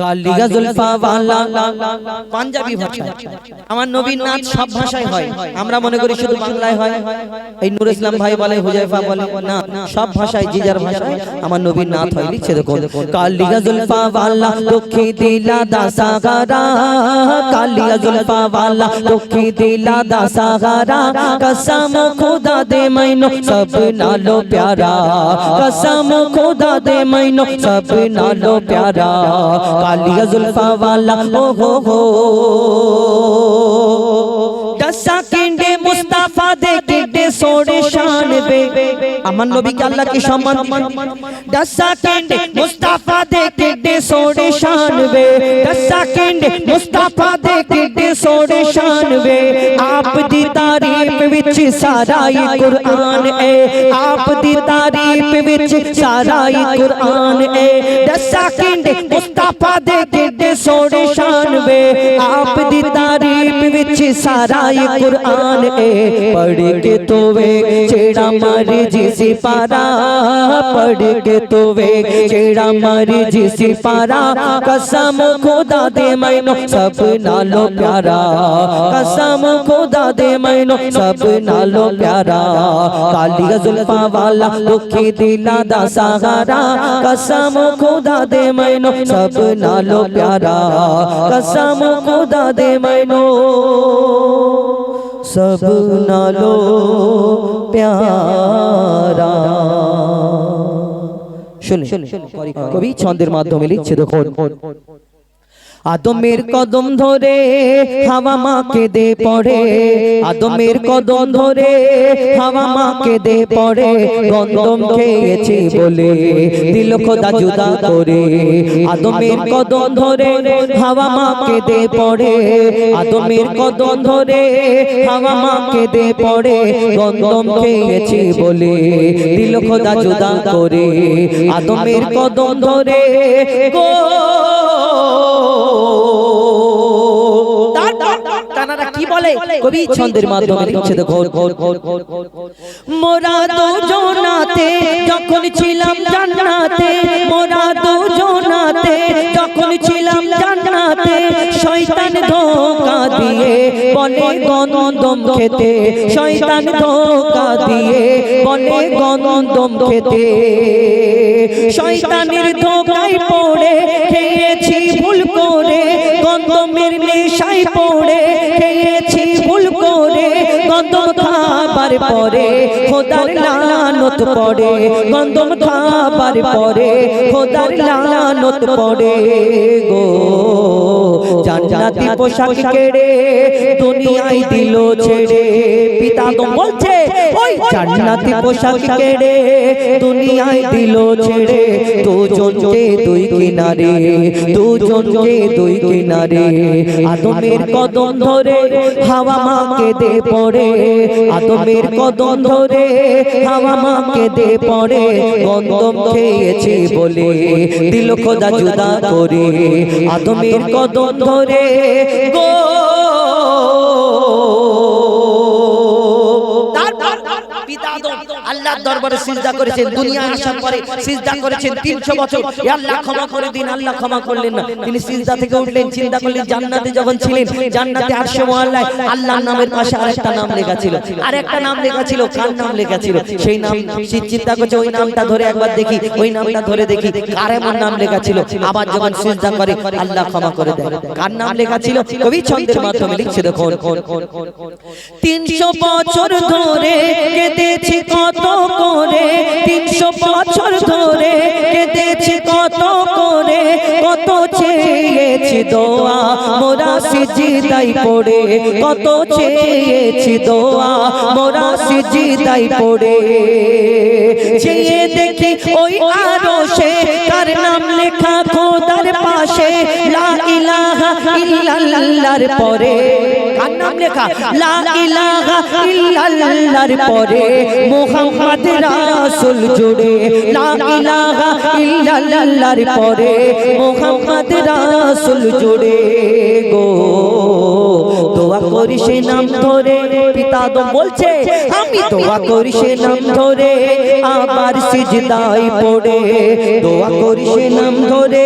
কালিয়া জুলফাওয়ালা পাঞ্জাবি ভাষা আমার নবীর নাচ সব ভাষায় হয়। আমরা মনে করি শুধু বাংলায় হয়। এই নূর ইসলাম ভাই বলে হুজাইফা বলে না সব ভাষায় যে যার ভাষায় আমার নবীর নাচ হয়। লিখছে দেখো কালিয়া জুলফাওয়ালা লক্ষ্মী দিলা দাসাগারা কালিয়া জুলফাওয়ালা লক্ষ্মী দিলা দাসাগারা কসম খোদা দে মাইনো সব নালো প্যারা। কসম খোদা দে মাইনো সব নালো প্যারা। کالی زلفا والا مصطفیٰ دے کنڈے سوڑے شان بے امن نبی کے اللہ کی شمن۔ دے کنڈے سوڑے شان بے دے کنڈے سوڑے شان وے آپ دی تعریف وچ سارا ہی قرآن اے۔ آپ دی تعریف وچ سارا ہی قرآن اے۔ دسا کنڈ مصطفیٰ دے گڈ سوڑے شان وے آپ دی تعریف وچ سارا ہی قرآن اے۔ پڑھ کے تو وے چیڑا ماری جی سی پارا۔ پڑھ کے تو وے چیڑا ماری جی سی پارا۔ قسم خدا دے مینو سب نالو پیارا۔ قسم خدا دے مینو سب نالو پیارا کالی زلفا والا دکھی دلا دا سہارا قسم خدا دے مینو سب نالو پیارا قسم خدا دے مینو سب نالو پیارا শুনে কবি ছন্দের ملی লিখছে দেখুন আদমের কদম ধরে হাওয়া মাকে দে পড়ে। আদমের কদম ধরে হাওয়া মাকে দে পড়ে। গন্ধম খেয়েছে বলে দিল খোদা জুদা করে। আদমের কদম ধরে হাওয়া মাকে দে পড়ে। আদমের কদম ধরে হাওয়া মাকে দে পড়ে। গন্ধম খেয়েছে বলে দিল খোদা জুদা করে। আদমের কদম ধরে গো কি বলে? কবি ছন্দের মাধ্যমে লিখছে দেখো মোরা দুজনাতে যখন ছিলাম জান্নাতে মোরা দুজনাতে যখন ছিলাম জান্নাতে শয়তান ধোকা দিয়ে বলে গন্ধম খেতে শয়তান ধোকা দিয়ে বলে গন্ধম খেতে শয়তানের ধোকায় পড়ে খেয়েছি ভুল করে গন্ধমের নেশায় পড়ে পরে খোদার লানত পড়ে গন্ধম খাবার পরে খোদার লানত পড়ে গো। জান্নাতি পোশাক কেড়ে দুনিয়ায় দিল ছেড়ে পিতা তো বলছে ওই জান্নাতি পোশাক কেড়ে দুনিয়ায় দিল ছেড়ে দুজনকে দুই কিনারে দুজনকে দুই কিনারে আদমের কদম ধরে হাওয়া মাকে দে পড়ে আদমের কদম ধরে হাওয়া মাকে দে পড়ে গন্ধম খেয়েছি বলে। দিল খোদা জুদা করে, আদমের কদম ধরে, গো। আল্লাহর দরবারে সিজদা করেছেন দুনিয়া আসার পরে সিজদা করেছেন 300 বছর এ আল্লাহ ক্ষমা করে দিন আল্লাহ ক্ষমা করলেন না তিনি সিজদা থেকে উঠলেন চিন্তা করলেন জান্নাতে যখন ছিলেন জান্নাতে আরশে মুআল্লায় আল্লাহর নামের পাশে আরেকটা নাম লেখা ছিল আরেকটা নাম লেখা ছিল কার নাম লেখা ছিল সেই নাম চিন্তা করছে ওই নামটা ধরে একবার দেখি ওই নামটা ধরে দেখি কার এমন নাম লেখা ছিল আবার যখন সিজদা করে আল্লাহ ক্ষমা করে দেয় কার নাম লেখা ছিল কবি ছন্দের মাধ্যমে লিখছে দেখুন তিনশো বছর ধরে কেঁদেছি কত করে? তিনশো বছর ধরে কেঁদেছি কত করে? কত চেয়েছি দোয়া, মোরা সিজিদাই পড়ে। কত চেয়েছি দোয়া, মোরা সিজিদাই পড়ে। চেয়ে দেখি ওই আরও সে কার নাম লেখা খোদার পাশে, লা ইলাহা ইল্লাল্লাহর পরে। নাম লেখা লা ইলাহা ইল্লাল্লাহর পরে মুহাম্মদ রাসূল জুড়ে। লা ইলাহা ইল্লাল্লাহর পরে মুহাম্মদ রাসূল জুড়ে গো। দোয়া করি সে নাম ধরে। পিতা তো বলছে, আমি দোয়া করি সে নাম ধরে, আবার সিজদাই পড়ে। দোয়া করি সে নাম ধরে,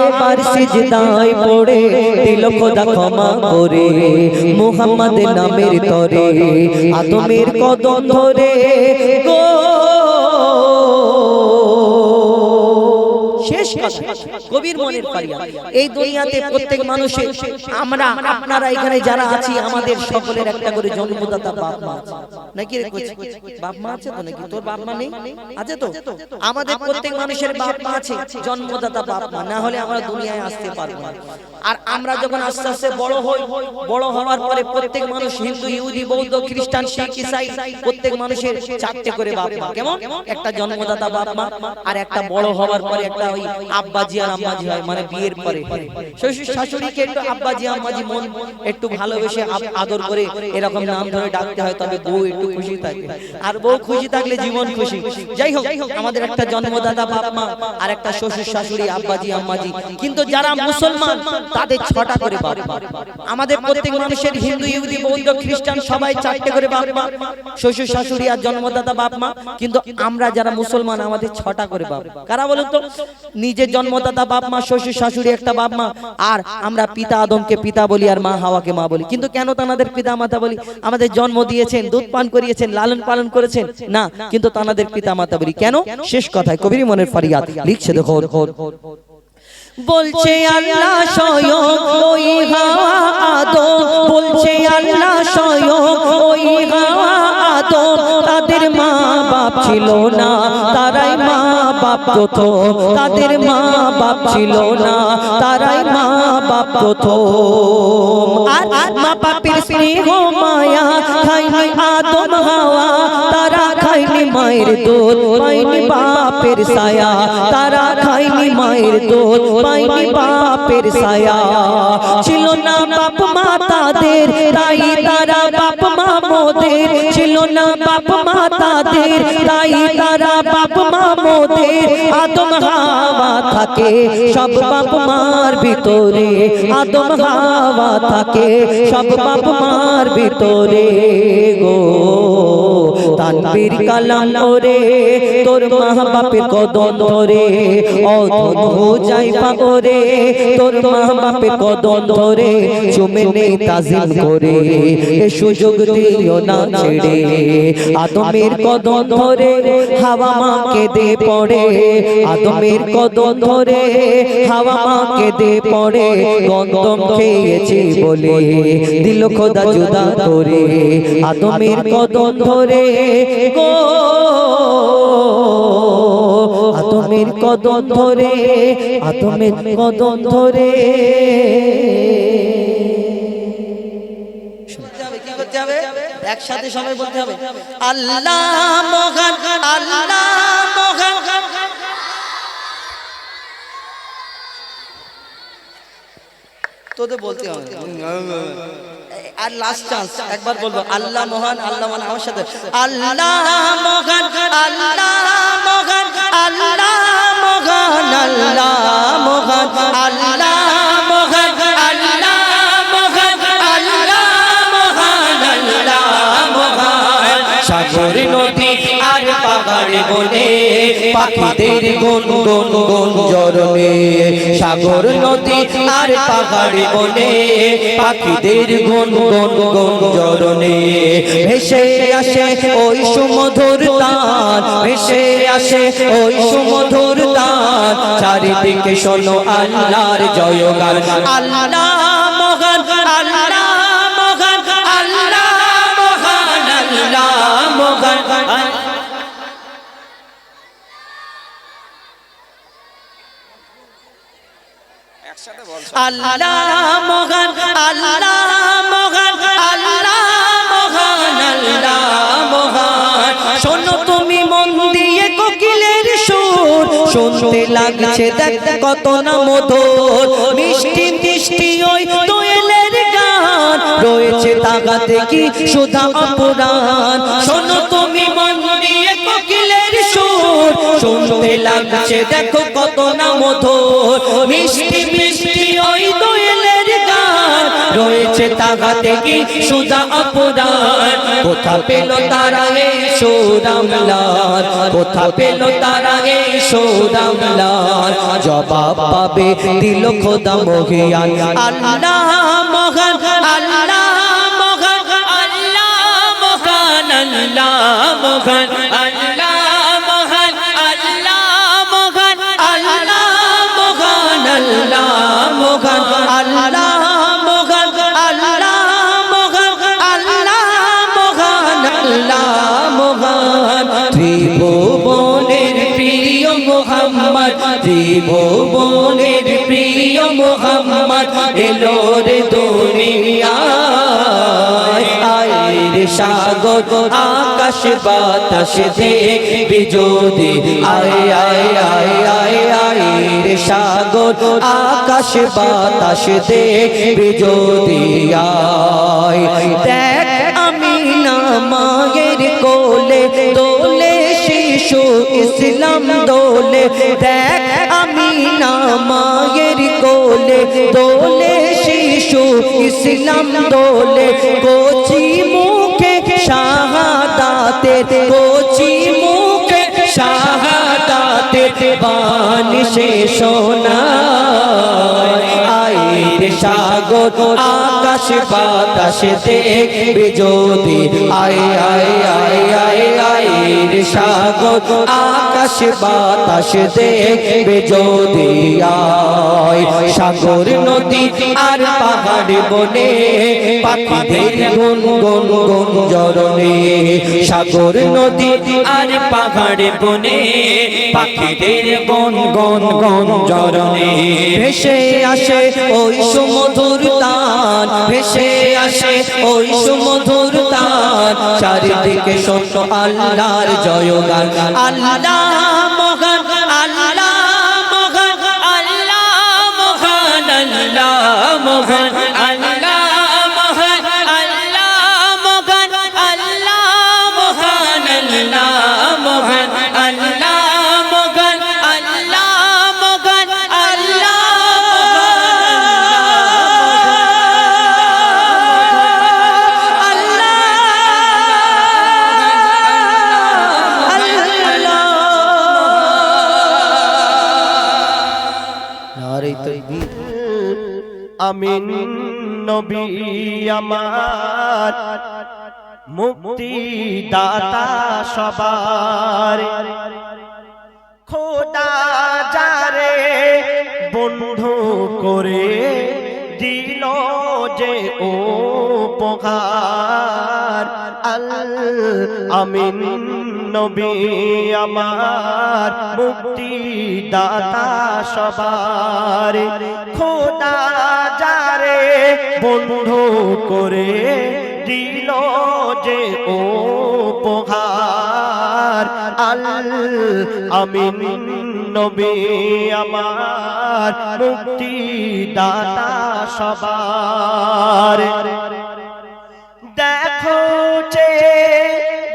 আবার সিজদায় পড়ে। দিল খোদা ক্ষমা করে মুহাম্মদ নামের তরে, আদমের কদম ধরে। গো শেষ কথা কবির মনের পারিয়া এই দুনিয়াতে প্রত্যেক মানুষের আমরা আপনারা এখানে যারা আছি আমাদের সকলের একটা করে জন্মদাতা বাপ মা আছে। নাকি? বাপ মা আছে তো নাকি? তোর বাপ মা নেই? আছে তো? আমাদের প্রত্যেক মানুষের বাপ মা আছে জন্মদাতা বাপ মা। না হলে আমরা দুনিয়ায় আসতে পারব না। আর আমরা যখন আস্তে আস্তে বড় হই বড় হওয়ার পরে প্রত্যেক মানুষ হিন্দু ইহুদি বৌদ্ধ খ্রিস্টান শিখ ইসাই প্রত্যেক মানুষের চারটে করে বাপ মা। কেমন? একটা জন্মদাতা বাপ মা আর একটা বড় হওয়ার পরে একটা ওই আব্বাজি আর আম্মাজি হয় মানে বিয়ের পরে। শ্বশুর শাশুড়িকে একটু আব্বাজি, আম্মাজি মন একটু ভালোবেসে আদর করে এরকম নাম ধরে ডাকতে হয়, তবে বউ একটু খুশি থাকে। আর বউ খুশি থাকলে জীবন খুশি। যাই হোক, আমাদের একটা জন্মদাতা বাপ মা আর একটা শ্বশুর শাশুড়ি, আব্বাজি, আম্মাজি। কিন্তু যারা মুসলমান, তাদের ছটা করে বাপ। আমাদের প্রত্যেক মানুষের হিন্দু, ইহুদি, বৌদ্ধ, খ্রিস্টান সবাই চারটে করে বাপ মা। শ্বশুর শাশুড়ি আর জন্মদাতা বাপ মা। কিন্তু আমরা যারা মুসলমান, আমাদের ছটা করে বাপ। কারা বলুন তো নিজের জন্মদাতা বাপ মা, শ্বশুর শাশুড়ি একটা বাপ মা, আর আমরা পিতা আদমকে পিতা বলি আর মা হাওয়াকে মা বলি। কিন্তু কেন তাদের পিতা মাতা বলি? আমাদের জন্ম দিয়েছেন, দুধ পান করিয়েছেন, লালন পালন করেছেন। না, কিন্তু তাদের পিতা মাতা বলি। কেন? শেষ কথায় কবির মনের ফারিয়াদ লিখছে দেখো বলছে আল্লাহ স্বয়ং ওই হাওয়া বলছে আল্লাহ স্বয়ং ওই হাওয়া তাদের মা বাপ ছিল না, তারাই মা বাপ প্রথম। তাদের মা বাপ ছিল না, তারাই মা বাপ প্রথম। আর মা বাপের স্নেহ মায়া খাইনি আদম হাওয়া, তারা খাইনি মায়ের দুধ পাইনি বাপের ছায়া। তারা খাইনি মায়ের দুধ পাইনি বাপের ছায়া। ছিল না বাপ মা তাদের, তাই তারা বাপ মা মোদের। ছিল না বাপ মা তাদের, তাই তারা বাপ মা মোদের আদম হাওয়া থাকে, সব বাপ মার ভিতরে আদম হাওয়া থাকে, সব বাপ মার ভিতরে গো। তানবীর কালাম ওরে তোর মা বাপের কদম ধরে অধন হো যাই পাগরে তোর মা বাপের কদম ধরে চুমে নেই তাজিম করে এ সুযোগ দিও না ছেড়ে। আদমের কদম ধরে হাওয়া মাকে দে পড়ে। আদমের কদম ধরে হাওয়া মাকে দে পড়ে গন্ধম খেয়েছি বলে দিল খোদা জুদা করে। আদমের কদম ধরে গো। আতমের কদম ধরে আতমের কদম ধরে? একসাথে সবাই বলতে হবে, আল্লাহ মহান আল্লাহ মহান। তোদের বলতে হবে। আর লাস্ট চান্স একবার বলব আল্লাহ মহান আল্লাহ মানে আমার সাথে। আল্লাহ মহান আল্লাহ মহান আল্লাহ মহান আল্লাহ মহান আল্লাহ পাখিদের গুন গুন গুন জরনে সাগর নদী আর পাহাড়ে বনে। পাখিদের গুন গুন গুন জরনে ভেসে আসে ওই সুমধুর তান। ভেসে আসে ওই সুমধুর তান। চারিদিকে শোনো আল্লাহর জয়গান। আল্লাহ শুনতে লাগছে দেখ কত না মধুর। মিষ্টি মিষ্টি ওই দোয়েলের গান, রয়েছে তাগাতে কি সুধা অপুরাণ। শোনো তুমি মন দিয়ে কোকিলের সুর, শুনতে লাগছে দেখো কত না মধুর। মিষ্টি রয়েছে সে কি সুদা অপরাধ? কোথা পেল তারা সোরামলার কোথা পেল তারা সোরামলার জবাব পাবে দিল খোদা মহিয়ান। আল্লাহ মহান আল্লাহ মহান আল্লাহ মহান আল্লাহ মহান মহান আল্লাহ মহান। ত্রিভুবনের প্রিয় মোহাম্মদ, ত্রিভুবনের প্রিয় মোহাম্মদ, এলো রে আয়ের সাগর, আকাশ, বাতাস দেখবি যদি। আয় আয় আয় আয় আয়ের সাগর, আকাশ, বাতাস দেখবি যদি। আয়, দেখ মায়ের কোলে দোলে শিশু ইসলাম দোলে। দেখ আমি না মায়ের কোলে দোলে শিশু ইসলাম দোলে। কোচি মুখে শাহাদাতে, কোচি মুখে শাহাদাতে বাণী সে সোনা আয়ের সাগর, আকাশ বাতাস দেখবে যদি আয় আয় আয় আয় আয়ের সাগর, আকাশ বাতাস দেখবে যদি আয়, সাগর, নদী আর পাহাড় বনে, পাখিদের গুন গুন গুন জরনে সাগর, নদী আর পাহাড় বনে, পাখিদের গন গন জরনে ভেসে আসে ওই সুমধুর তান ভেসে আসে, ওই সুমধুর তান। চারিদিকে শোনো আল্লাহর জয়গান। আল্লাহ মহান আল্লাহ মহান আল্লাহ মহান আল্লাহ মহান। আমিন নবী আমার মুক্তি দাতা সবার। খোদা যারে বন্ধু করে দিল যে ও পোহার আল আমিন নবী আমার মুক্তি দাতা সবার। খোদা যারে বন্ধু করে দিল যে ও পোহার আল আমিন নবী আমার মুক্তি দাতা সবার। দেখো যে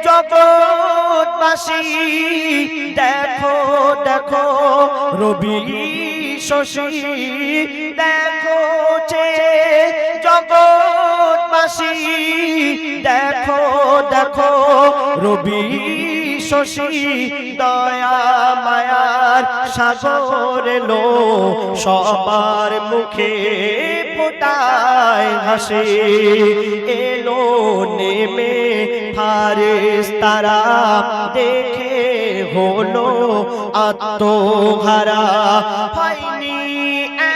জগৎবাসী, দেখো দেখো রবি শশী, দেখো যে জগৎবাসী, দেখো দেখো রবি শশী, দয়া মায়ার সাগর লো, সবার মুখে ফোটায় হাসি। এলো নেমে ফারেস তারা, দেখে হলো আত্মহারা। হয়নি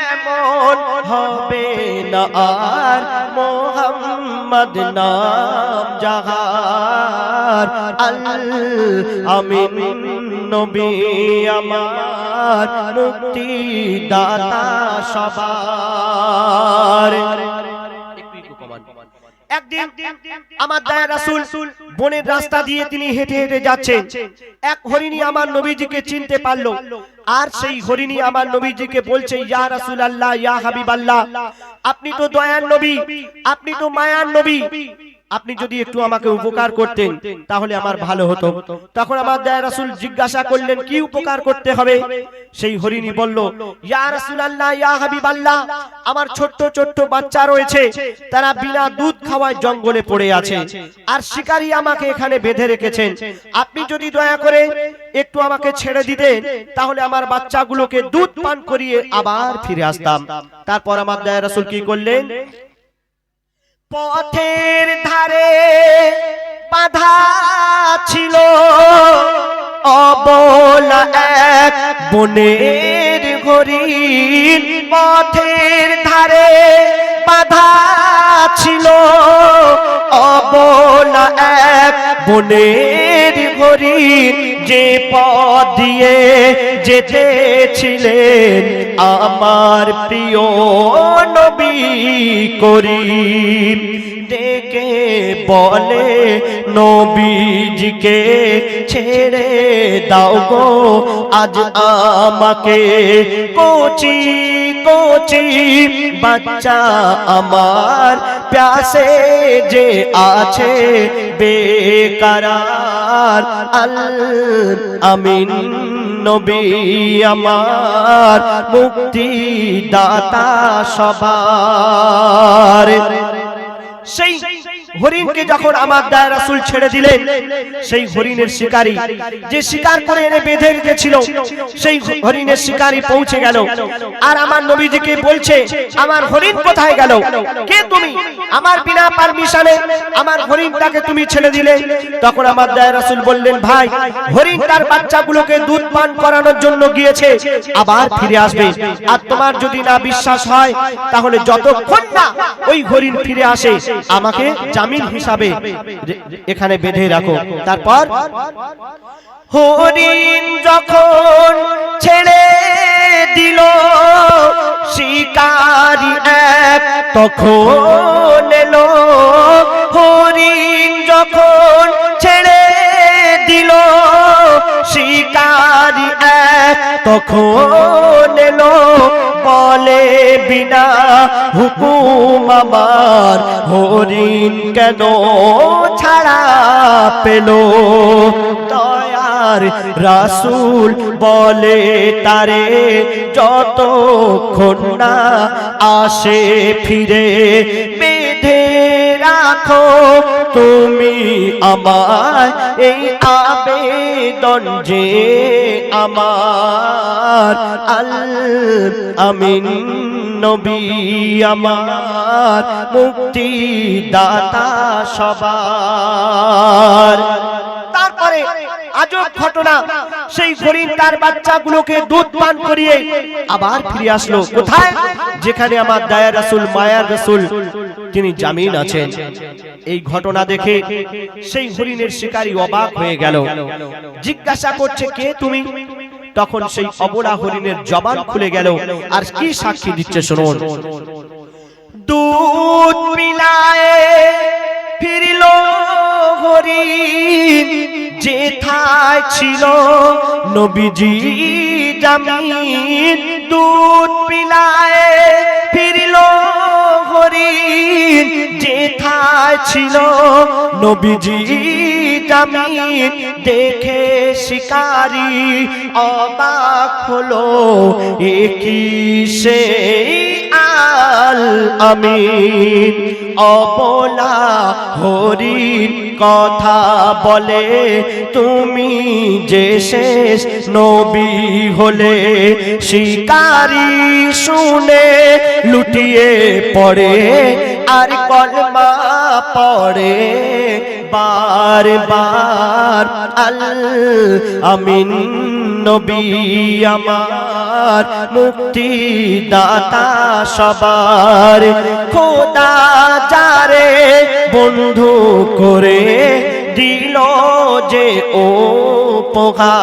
এমন হবে না আর, মোহাম্মদ নাম জাহার আল আমিন নবী আমার মুক্তি দাতা সবার একদিন আমার দয়া রাসূল বনের রাস্তা দিয়ে তিনি হেঁটে হেঁটে যাচ্ছেন। এক হরিণী আমার নবীজিকে চিনতে পারল। আর সেই হরিণী আমার নবীজিকে বলছে ইয়া রাসূল আল্লাহ ইয়া হাবিব আল্লাহ আপনি তো দয়ার নবী আপনি তো মায়ার নবী। আপনি যদি একটু আমাকে উপকার করতেন তাহলে আমার ভালো হতো। তখন আমার দয়া রাসূল জিজ্ঞাসা করলেন কি উপকার করতে হবে? সেই হরিণী বলল ইয়া রাসূলুল্লাহ ইয়া হাবিবাল্লাহ আমার ছোট্ট ছোট্ট বাচ্চা রয়েছে তারা বিনা দুধ খাওয়ায় জঙ্গলে পড়ে আছে। আর শিকারী আমাকে এখানে বেঁধে রেখেছেন। আপনি যদি দয়া করে একটু আমাকে ছেড়ে দিতেন তাহলে আমার বাচ্চাগুলোকে দুধ পান করিয়ে আবার ফিরে আসতাম। তারপর আমার দয়া রাসূল কি করলেন পথের ধারে বাধা ছিল। অবলা এক বনের ঘড়ি পথের ধারে ছিল অবলা এক বনের হরিণ যে পথ দিয়ে যেতেছিলেন আমার প্রিয় নবী করি ডেকে বলে, নবীজিকে ছেড়ে দাও গো, আজ আমাকে কোচি কোচি বাচ্চা আমার প্যাসে যে আছে বেকারার আল আমিন নবী আমার মুক্তি দাতা সবার সেই হরিণকে যখন আমার দায় রাসুল ছেড়ে দিলেন সেই হরিণের শিকারী যে শিকার করে এনে বেঁধে রেখেছিল সেই হরিণের শিকারী পৌঁছে গেল। আর আমার নবীজিকে বলছে আমার হরিণ কোথায় গেল? কে তুমি? আমার বিনা পারমিশনে আমার হরিণটাকে তুমি ছেড়ে দিলে? তখন আমার দায় রাসুল বললেন ভাই হরিণ তার বাচ্চাগুলোকে দুধ পান করানোর জন্য গিয়েছে আবার ফিরে আসবে। আর তোমার যদি না বিশ্বাস হয় তাহলে যতক্ষণ না ওই হরিণ ফিরে আসে আমাকে জামিন হিসাবে এখানে বেঁধে রাখো। তারপর হরিণ যখন ছেড়ে দিল শিকারি এক তখন এলো। হরিণ যখন ছেড়ে দিল শিকারি এক তখন এলো। বলে বিনা হুকুম আমার। হরিণ কেন ছাড়া পেল? দয়ার রাসূল বলে তারে যত না আসে ফিরে বেঁধে রাখো। তুমি আমার এই আবেদন যে আমার, আল আমিন নবী আমার মুক্তি দাতা সবার। তারপরে আজব ঘটনা, সেই হরিণ তার বাচ্চাগুলোকে দুধ পান করিয়ে আবার ফিরে আসলো। কোথায়? যেখানে আমার দায়া রাসূল মায়ার রাসূল তিনি জামিন আছেন। এই ঘটনা দেখে সেই হরিণের শিকারী অবাক হয়ে গেল। জিজ্ঞাসা করছে, কে তুমি? তখন সেই অবলা হরিণের জবান খুলে গেল। আর কি সাক্ষী দিচ্ছে শুনুন। দুধ পিলায়ে ফিরিল হরিণ, যেথায় ছিল নবীজি জামিন। দুধ পিলায়ে ফিরিল হরিণ যেথায় ছিল নবীজি জামিন দেখে শিকারি অবাক হলো একই সে আল আমিন? অবলা হরিণ কথা বলে, তুমি যে শেষ নবী হলে, শিকারি শুনে লুটিয়ে পড়ে, আর কলমা পড়ে বার বার আল আমিন নবী আমার মুক্তি দাতা সবার। খোদা যারে বন্ধু করে দিল যে ও পোহা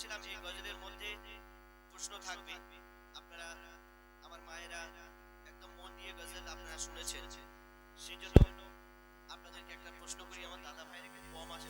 বলেছিলাম যে গজলের মধ্যে প্রশ্ন থাকবে। আপনারা, আমার মায়েরা একদম মন দিয়ে গজল আপনারা শুনেছেন। সেই জন্য আপনাদেরকে একটা প্রশ্ন করি, আমার দাদা ভাইয়ের কম আছে